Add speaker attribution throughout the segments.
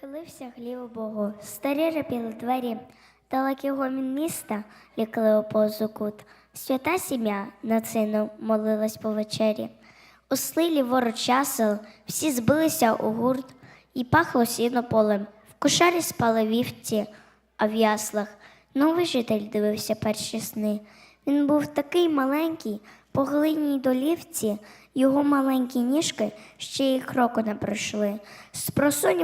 Speaker 1: Хилився глів Богу, старі репіли двері, далекий гомін міста лікли позу кут. Свята сім'я над сином молилась по вечері. Слилі ворот ясел всі збилися у гурт, і пахло сіно полем. В кошарі спали вівці, а в яслах новий житель дивився перші сни. Він був такий маленький, по глиній долівці, його маленькі ніжки ще й кроку не пройшли. З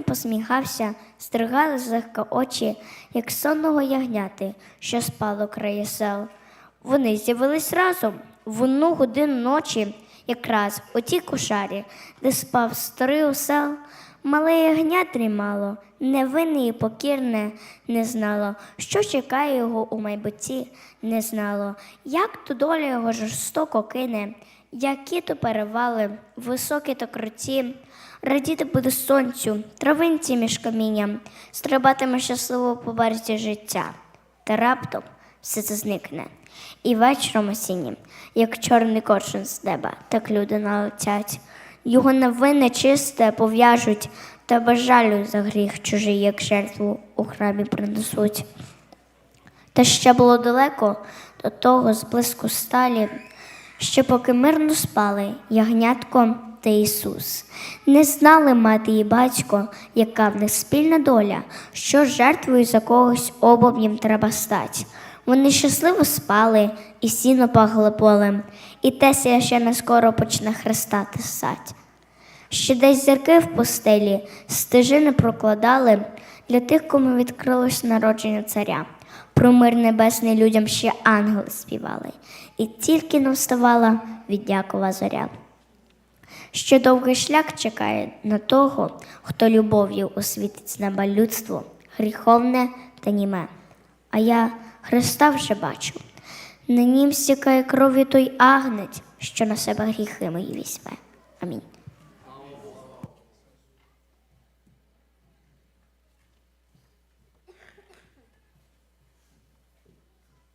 Speaker 1: посміхався, стригали злегка очі, як сонного ягняти, що спало крає сел. Вони з'явились разом в одну годину ночі, якраз у тій кошарі, де спав старий усел. Мале ягня дрімало, невинне і покірне, не знало, що чекає його у майбутті, не знало, як ту доля його жорстоко кине, які то перевали, високі то круті, радіти буде сонцю, травинці між камінням, стрибатиме щасливо по березі життя. Та раптом все це зникне. І вечором осіннім, як чорний коршун з неба, так люди налетять. Його невинне чисте пов'яжуть, та без жалю за гріх чужий, як жертву у храмі принесуть. Та ще було далеко до того зблиску сталі, ще поки мирно спали ягнятко та Ісус. Не знали мати і батько, яка в них спільна доля, що жертвою за когось обом їм треба стать. Вони щасливо спали і сіно пахли полем, і Тесія ще не скоро почне Христа тисать. Ще десь зірки в постелі стежини прокладали для тих, кому відкрилось народження царя. Про мир небесний людям ще ангели співали, і тільки не вставала від Якова зоря. Ще довгий шлях чекає на того, хто любов'ю освітить з неба людство, гріховне та німе. А я Христа вже бачу. На нім стікає крові той агнець, що на себе гріхи мої візьме. Амінь.